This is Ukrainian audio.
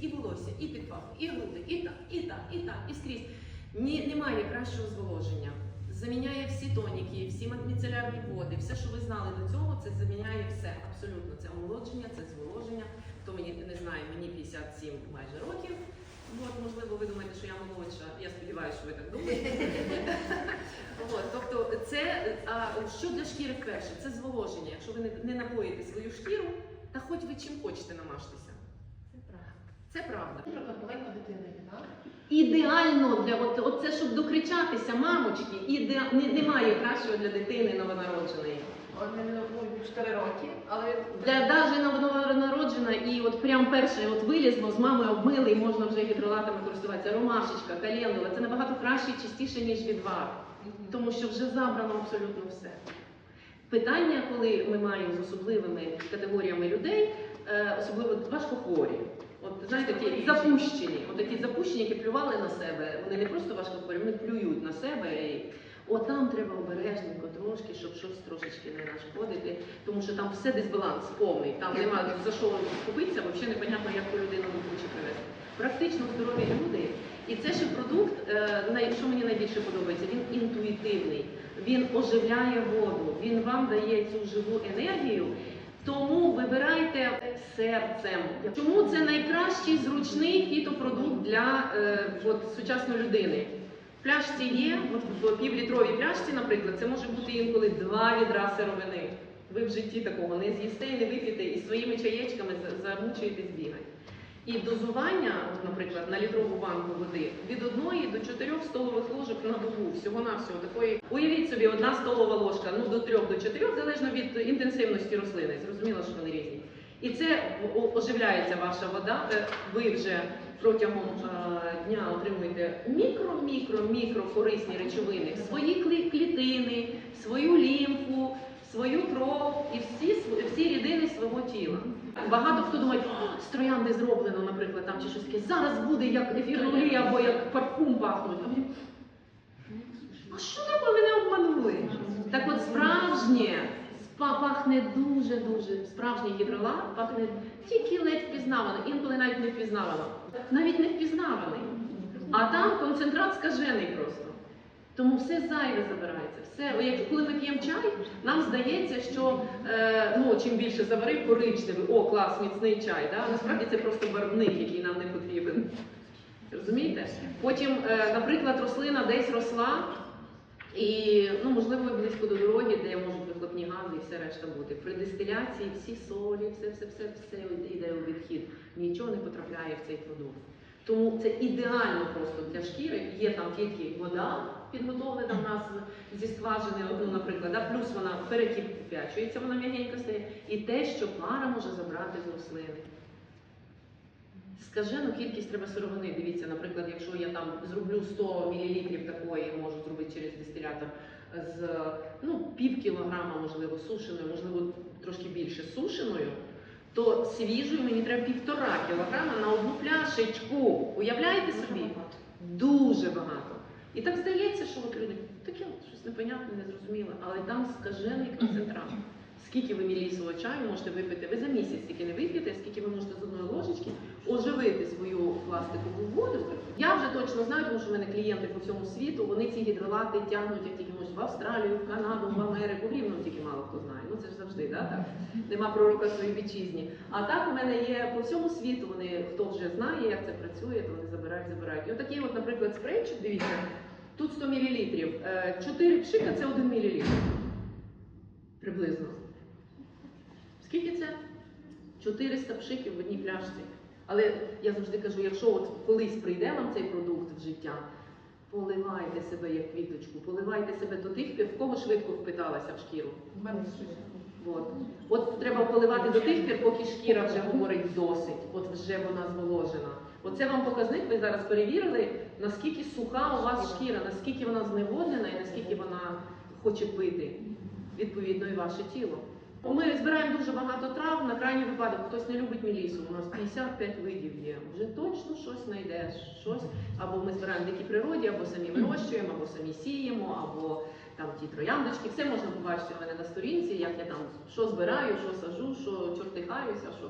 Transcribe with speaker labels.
Speaker 1: і волосся, і під паху, і груди, і так, і так, і так, і скрізь. Ні, немає кращого зволоження. Заміняє всі тоніки, всі міцелярні води, все, що ви знали до цього, це заміняє все. Абсолютно. Це омолодження, це зволоження. Хто мені не знає, мені 57 майже років. От, можливо, ви думаєте, що я молодша. Я сподіваюся, що ви так думаєте. От, тобто, це а, що для шкіри перше? Це зволоження. Якщо ви не, не напоїте свою шкіру, та хоч ви чим хочете намажтеся.
Speaker 2: Це правда. Наприклад, маленька дитина так?
Speaker 1: Ідеально для от, от це, щоб докричатися, мамочки, іде, не, немає кращого для дитини новонародженої.
Speaker 2: Ну, 4 роки, але
Speaker 1: Для новонароджена і от прям перше от вилізло, з мамою обмили і можна вже гідролатами користуватися. Ромашечка, календула, це набагато краще і чистіше, ніж відвар. Тому що вже забрано абсолютно все. Питання, коли ми маємо з особливими категоріями людей, е, особливо важкохворі. От знаєте, такі запущені, от такі запущені, які плювали на себе. Вони не просто важкохворі, вони плюють на себе. І... От там треба обережненько трошки, щоб щось трошечки не нашкодити, тому що там все дисбаланс повний. Там немає за що купитися, взагалі непонятно, як ту людину до привезти. Практично здорові люди. І це ще продукт, е, що мені найбільше подобається, він інтуїтивний, він оживляє воду, він вам дає цю живу енергію. Тому вибирайте серцем. Чому це найкращий зручний фітопродукт для е, от, сучасної людини? В пляшці є, от в півлітровій пляшці, наприклад, це може бути інколи два відра сировини. Ви в житті такого не з'їсте і не вип'єте, і своїми чаєчками замучуєтесь бігати. І дозування, наприклад, на літрову банку води від 1 до 4 столових ложок на добу, всього-навсього такої. Уявіть собі, одна столова ложка, ну до 3 до 4, залежно від інтенсивності рослини. Зрозуміло, що вони різні. І це оживляється ваша вода. Е, Ви вже протягом е, дня отримуєте мікро, мікро, мікро корисні речовини свої клітини, свою лімфу, свою кров і рідини свого тіла. Багато хто думає, «О, з троянди зроблено, наприклад, там чи щось таке. Зараз буде як ефірна олія або як парфум пахнуть. А що таке мене обманули? Так от справжнє пахне дуже-дуже. Справжній гідролат пахне тільки ледь впізнавано, інколи навіть не впізнавано. Навіть не впізнаваний. А там концентрат скажений просто. Тому все зайве забирається. Все, як коли ми п'ємо чай, нам здається, що е, ну, чим більше заварив коричневий, о, клас, міцний чай. Да? Насправді це просто барвник, який нам не потрібен. Розумієте? Потім, е, наприклад, рослина десь росла, і ну, можливо близько до дороги, де можуть вихлопні гази і все решта бути. При дистиляції всі солі, все, все, все, все йде у відхід. Нічого не потрапляє в цей продукт. Тому це ідеально просто для шкіри. Є там тільки вода підготовлена в нас зі скважини, ну, наприклад, да? плюс вона перекип'ячується, вона м'ягенька стає, і те, що пара може забрати з рослини. Скажену кількість треба сировини. Дивіться, наприклад, якщо я там зроблю 100 мл такої, можу зробити через дистилятор з ну, пів кілограма, можливо, сушеною, можливо, трошки більше сушеною, то свіжою мені треба півтора кілограма на одну пляшечку. Уявляєте собі? Дуже багато. І так здається, що люди таке щось непонятне, незрозуміле, але там скажений концентрат. Скільки ви мілісового чаю можете випити? Ви за місяць стільки не вип'єте, скільки ви можете з одної ложечки оживити свою пластикову воду. Я вже точно знаю, тому що в мене клієнти по всьому світу, вони ці гідролати тягнуть, як тільки можуть в Австралію, в Канаду, в Америку, в Рівно тільки мало хто знає. Ну це ж завжди, да, так? Нема пророка своїй вітчизні. А так у мене є по всьому світу, вони хто вже знає, як це працює, то вони забирають, забирають. І отакий, от, наприклад, спрейчик, дивіться, тут 100 мл. 4 пшика це 1 мл. Приблизно. Скільки це? 400 пшиків в одній пляшці. Але я завжди кажу, якщо от колись прийде вам цей продукт в життя, поливайте себе як квіточку, поливайте себе до тих в кого швидко впиталася в шкіру.
Speaker 2: мене.
Speaker 1: От. От треба поливати до тих пір, поки шкіра вже говорить досить, от вже вона зволожена. Оце вам показник, ви зараз перевірили, наскільки суха у вас шкіра, наскільки вона зневоднена і наскільки вона хоче пити, відповідно, і ваше тіло. Ми збираємо дуже багато трав, на крайній випадок хтось не любить мілісу, у нас 55 видів є. Вже точно щось знайдеш, щось. Або ми збираємо в природі, або самі вирощуємо, або самі сіємо, або там ті трояндочки. Все можна побачити у мене на сторінці, як я там що збираю, що сажу, що чортихаюся, що